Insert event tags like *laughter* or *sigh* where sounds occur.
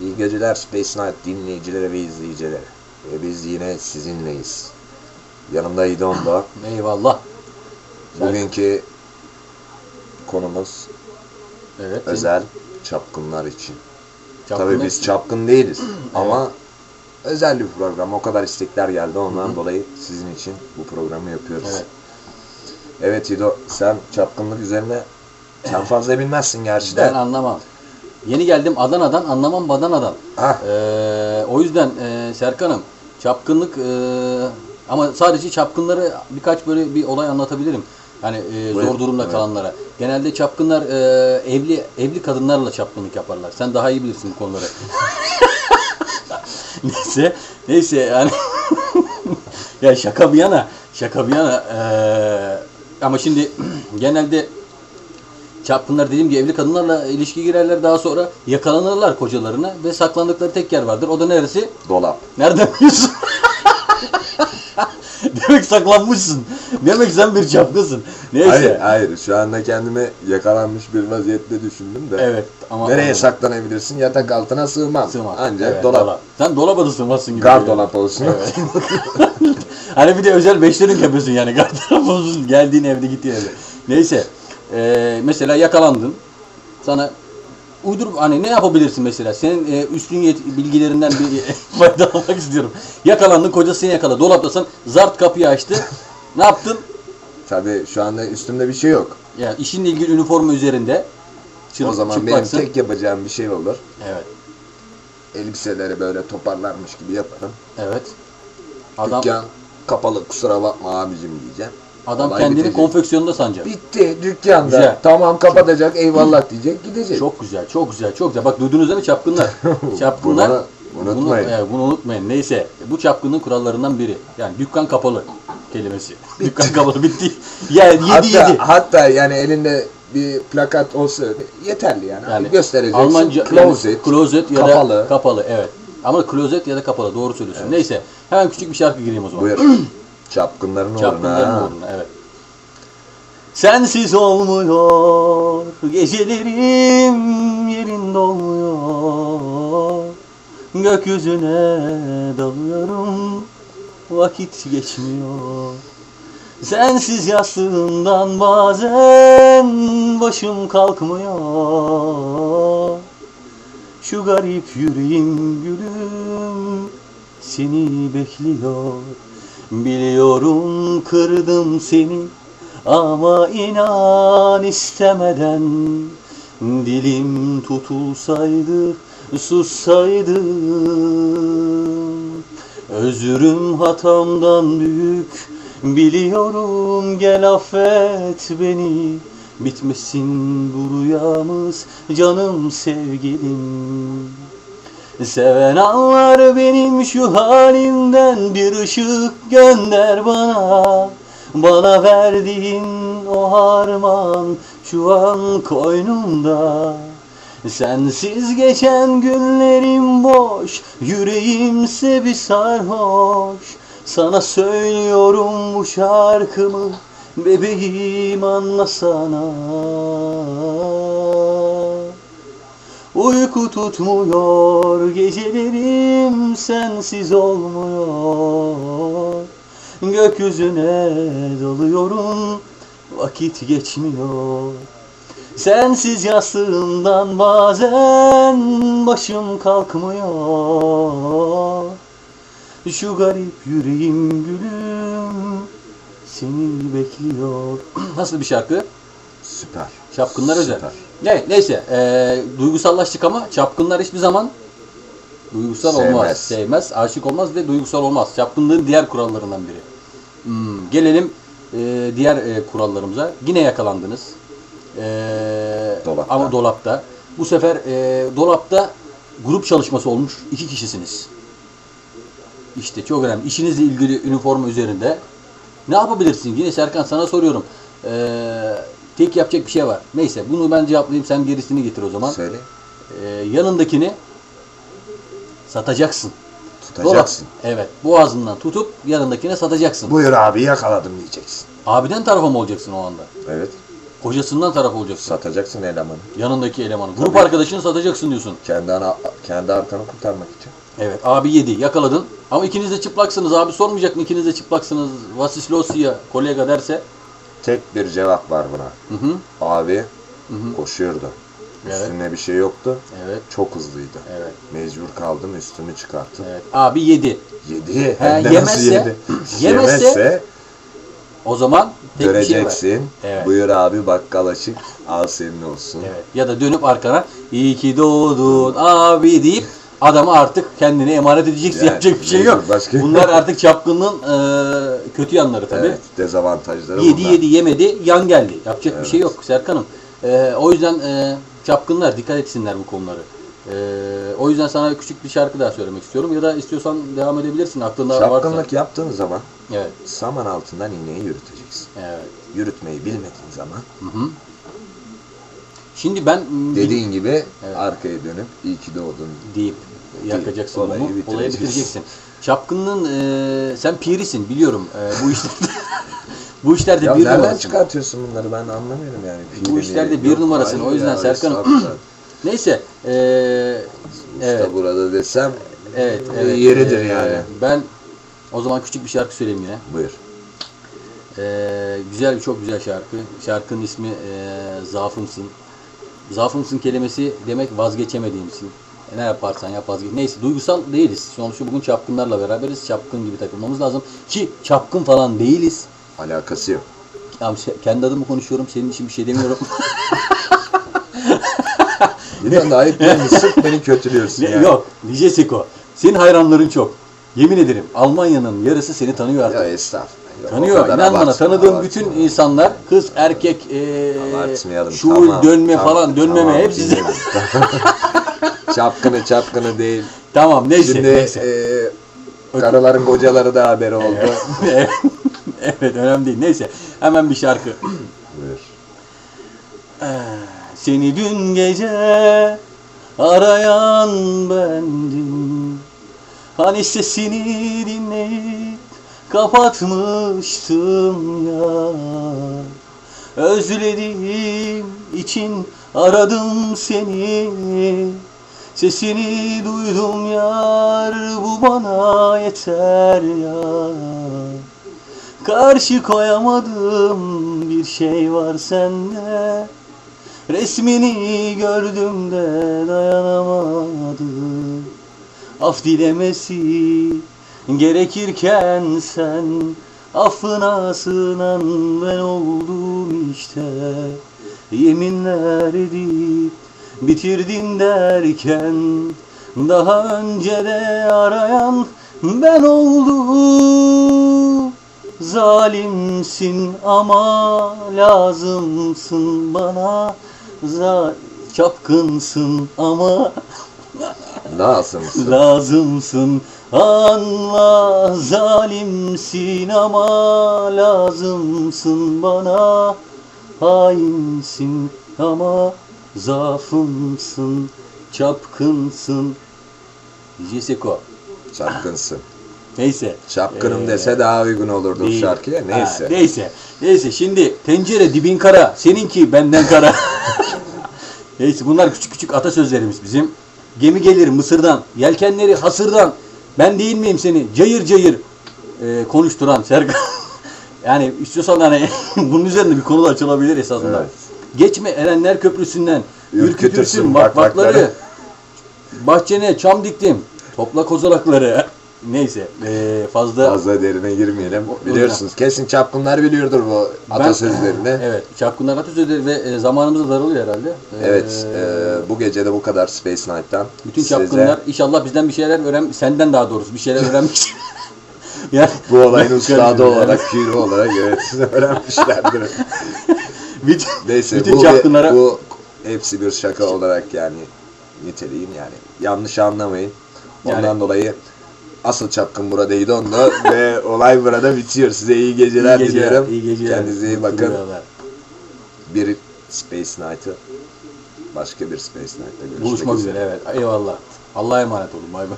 İyi geceler Space Night dinleyicileri ve izleyicileri. Ve biz yine sizinleyiz. Yanımda İdon da. Eyvallah. Bugünkü konumuz Evet. özel çapkınlar için. Çapkınlık- Tabii biz çapkın değiliz *clears throat* ama özel bir program. O kadar istekler geldi ondan dolayı sizin için bu programı yapıyoruz. Evet. Evet İdo sen çapkınlık üzerine sen fazla bilmezsin gerçi de. Ben anlamam. Yeni geldim Adana'dan, anlamam Badana'dan. Hah. Ee, o yüzden e, Serkan'ım çapkınlık e, ama sadece çapkınları birkaç böyle bir olay anlatabilirim. Hani e, Buyur, zor durumda buyur. kalanlara. Genelde çapkınlar e, evli evli kadınlarla çapkınlık yaparlar. Sen daha iyi bilirsin bu konuları. *laughs* neyse, neyse yani *laughs* ya şaka bir yana, şaka bir yana e, ama şimdi *clears throat* genelde Çapkınlar dediğim gibi evli kadınlarla ilişki girerler daha sonra yakalanırlar kocalarına ve saklandıkları tek yer vardır. O da neresi? Dolap. Nereden biliyorsun? *laughs* Demek saklanmışsın. Demek sen bir çapkınsın. Neyse. Hayır hayır şu anda kendimi yakalanmış bir vaziyette düşündüm de. Evet. Ama Nereye ama- saklanabilirsin? Yatak altına sığmam. Sığmaz. Ancak Evet, dolap. Sen dolaba da sığmazsın gibi. Gar dolap olsun. Evet. *laughs* hani bir de özel beşlerin yapıyorsun yani. Gardırob olsun geldiğin evde gittiğin evde. Neyse. Ee, mesela yakalandın. Sana uydurup hani ne yapabilirsin mesela? Senin e, üstün yet- bilgilerinden bir *laughs* faydalanmak istiyorum. Yakalandın kocası seni yakaladı. Dolaptasın. Zart kapıyı açtı. ne yaptın? Tabii şu anda üstümde bir şey yok. Yani işinle ilgili üniforma üzerinde. Çırp- o zaman benim tek yapacağım bir şey olur. Evet. Elbiseleri böyle toparlarmış gibi yaparım. Evet. Adam Dükkan kapalı kusura bakma abicim diyeceğim. Adam olay kendini bitecek. konfeksiyonda sanacak. Bitti dükkanda. Güzel. Tamam kapatacak eyvallah diyecek gidecek. Çok güzel, çok güzel, çok güzel. Bak duydunuz değil mi çapkınlar? *laughs* Çapkınlar. Bunu- bunu unutmayın. Bunu, evet, bunu unutmayın. Neyse. Bu çapkının kurallarından biri. Yani dükkan kapalı kelimesi. dükkan kapalı bitti. Ya yedi hatta, yedi. hatta yani elinde bir plakat olsa yeterli yani. Yani Göstereceksin. Almanca closet, yani closet ya kapalı. da kapalı evet. Ama klozet ya da kapalı doğru söylüyorsun. Neyse. Hemen küçük bir şarkı gireyim o zaman. Buyur. *clears throat* Çapkınların Çapkınların uğruna. uğruna evet. Sensiz olmuyor gecelerim yerinde olmuyor Gökyüzüne dalıyorum vakit geçmiyor Sensiz yastığımdan bazen başım kalkmıyor Şu garip yüreğim gülüm seni bekliyor Biliyorum kırdım seni ama inan istemeden. Dilim tutulsaydı sussaydım Özürüm hatamdan büyük. Biliyorum gel affet beni. Bitmesin bu rüyamız canım sevgilim Seven anlar benim şu halimden bir ışık gönder bana. Bana verdiğin o harman şu an koynumda. Sensiz geçen günlerim boş Yüreğimse bir sarhoş. Sana söylüyorum bu şarkımı Bebeğim anlasana Uyku tutmuyor gecelerim sensiz olmuyor Gökyüzüne dalıyorum vakit geçmiyor Sensiz yastığımdan bazen başım kalkmıyor Şu garip yüreğim gülüm seni bekliyor *clears throat* Nasıl bir şarkı? Süper. Çapkınlar özel. Ne, neyse e, duygusallaştık ama çapkınlar hiçbir zaman duygusal olmaz. Sevmez. Sevmez, aşık olmaz ve duygusal olmaz. Çapkınlığın diğer kurallarından biri. Hmm, gelelim e, diğer e, kurallarımıza. Yine yakalandınız. E, Dolapta. Ama dolapta. Bu sefer e, dolapta grup çalışması olmuş. iki kişisiniz. İşte çok önemli. İşinizle ilgili üniforma üzerinde. Ne yapabilirsin? Yine Serkan sana soruyorum. Ee, tek yapacak bir şey var. Neyse bunu ben cevaplayayım sen gerisini getir o zaman. Söyle. Ee, yanındakini satacaksın. Tutacaksın. Dolap- Evet. Boğazından tutup yanındakine satacaksın. Buyur abi yakaladım diyeceksin. Abiden tarafa mı olacaksın o anda? Evet. Kocasından taraf olacaksın. Satacaksın elemanı. Yanındaki elemanı. Grup Tabii. arkadaşını satacaksın diyorsun. Kendi, ana, kendi arkanı kurtarmak için. Evet abi yedi yakaladın. Ama ikiniz de çıplaksınız abi sormayacak mı ikiniz de çıplaksınız. Vasislosya kolega derse. Tek bir cevap var buna. Hı hı. Abi Hı hı. koşuyordu. Evet. Üstünde bir şey yoktu. Evet. Çok hızlıydı. Evet. Mecbur kaldım üstünü çıkarttım. Evet. Abi yedi. Yedi. He, Hem de nasıl yemezse- yedi? yemezse Yemezse O zaman tek bir şey var. göreceksin. Evet. Buyur abi bakkal açık. Al senin olsun. Evet. Ya da dönüp arkana iyi ki doğdun abi deyip adamı artık kendine emanet edeceksin. Yani, Yapacak bir şey yok. başka- Bunlar artık çapkının e, kötü yanları tabii. Evet, dezavantajları Yedi bunlar. yedi yemedi yan geldi. Yapacak bir Evet. şey yok Serkan'ım. E, o yüzden e, çapkınlar dikkat etsinler bu konuları. E, o yüzden sana küçük bir şarkı daha söylemek istiyorum. Ya da istiyorsan devam edebilirsin aklında varsa. Çapkınlık yaptığın zaman Evet. saman altından iğneyi yürüteceksin. Evet. Yürütmeyi bilmediğin zaman Hı hı. Şimdi ben dediğin gibi Evet. arkaya dönüp iyi ki doğdun. deyip yakacaksın Olayı bunu. bitireceksin. Olayı bitireceksin. Çapkının e, sen pirisin biliyorum e, bu işlerde. *laughs* bu işlerde Ya bir nereden numarasın. çıkartıyorsun bunları ben anlamıyorum yani. Bu Filmi işlerde bir yok, numarasın. O yüzden Serkan'ım. *clears throat* Neyse. E, evet. Usta burada desem Evet. evet. yeridir E, yani. Ben o zaman küçük bir şarkı söyleyeyim yine. Buyur. E, güzel bir çok güzel şarkı. Şarkının ismi e, Zaafımsın. Zaafımsın kelimesi demek vazgeçemediğimsin. E, ne yaparsan yap vazgeç. Neyse duygusal değiliz. Sonuçta bugün çapkınlarla beraberiz. Çapkın gibi takılmamız lazım. Ki çapkın falan değiliz. Alakası yok. Ya şey- kendi adımı konuşuyorum. Senin için bir şey demiyorum. *laughs* *laughs* Bir de ayıp? Sırf beni kötülüyorsun yani. Yok. DJ Seko. Senin hayranların çok. Yemin ederim Almanya'nın yarısı seni tanıyor artık. Ya estağfurullah. Yok, o Tanıyor. kadar İnan bana abartma, tanıdığım abartma. bütün insanlar kız, erkek, e, Abartmayalım, şuul, tamam, dönme tamam, falan, dönmeme tamam, hepsi. dinledim. *laughs* çapkını çapkını değil. tamam neyse. Şimdi neyse. e, karıların kocaları da haberi oldu. evet, *laughs* evet önemli değil. Neyse. Hemen bir şarkı. Buyur. Ee, Seni dün gece arayan bendim Hani sesini dinleyip kapatmıştım ya. Özlediğim için aradım seni. Sesini duydum yar bu bana yeter ya. Karşı koyamadım bir şey var sende. Resmini gördüm de dayanamadım Af dilemesi gerekirken sen Affına sığınan ben oldum işte. Yeminler edip bitirdin derken Daha önce de arayan ben oldum. Zalimsin ama lazımsın bana Za Çapkınsın ama Nasılsın? lazımsın Anla zalimsin ama lazımsın bana Hainsin ama zaafımsın Çapkınsın DJ Seko Çapkınsın. Neyse Çapkınım Ee, dese daha uygun olurdu bu Değil. şarkıya. Neyse. Ha, neyse. Neyse şimdi tencere dibin kara. Seninki benden kara. *laughs* neyse bunlar küçük küçük atasözlerimiz bizim. Gemi gelir Mısır'dan. Yelkenleri hasırdan. Ben değil miyim seni cayır cayır e, konuşturan Serkan. *laughs* yani istiyorsan hani *laughs* bunun üzerinde bir konu da açılabilir esasında. Evet. Geçme Erenler Köprüsü'nden. Ürkütürsün vakvakları. Bahçene çam diktim. Topla kozalakları. Neyse e, fazla Fazla derine girmeyelim. Biliyorsunuz kesin çapkınlar biliyordur bu atasözlerini. *laughs* Evet, çapkınlar atasözleri ve e, zamanımız da daralıyor herhalde. Ee, Evet, e, bu gece de bu kadar Space Night'tan. bütün size çapkınlar inşallah bizden bir şeyler öğren, senden daha doğrusu bir şeyler öğrenmiş. *laughs* yani bu olayın ustadı olarak, piri olarak evet *laughs* öğrenmişlerdir. bütün, Neyse bütün bu, çapkınlara bu hepsi bir şaka olarak yani niteliğin yani. Yanlış anlamayın. Ondan Yani- dolayı asıl çapkın buradaydı onda *laughs* ve olay burada bitiyor. Size iyi geceler, iyi geceler, diliyorum. iyi geceler. Kendinize iyi bakın. Bir Space Night'ı başka bir Space Night'ta görüşmek Buluşmak üzere evet. Eyvallah. Allah'a emanet olun. Bay bay.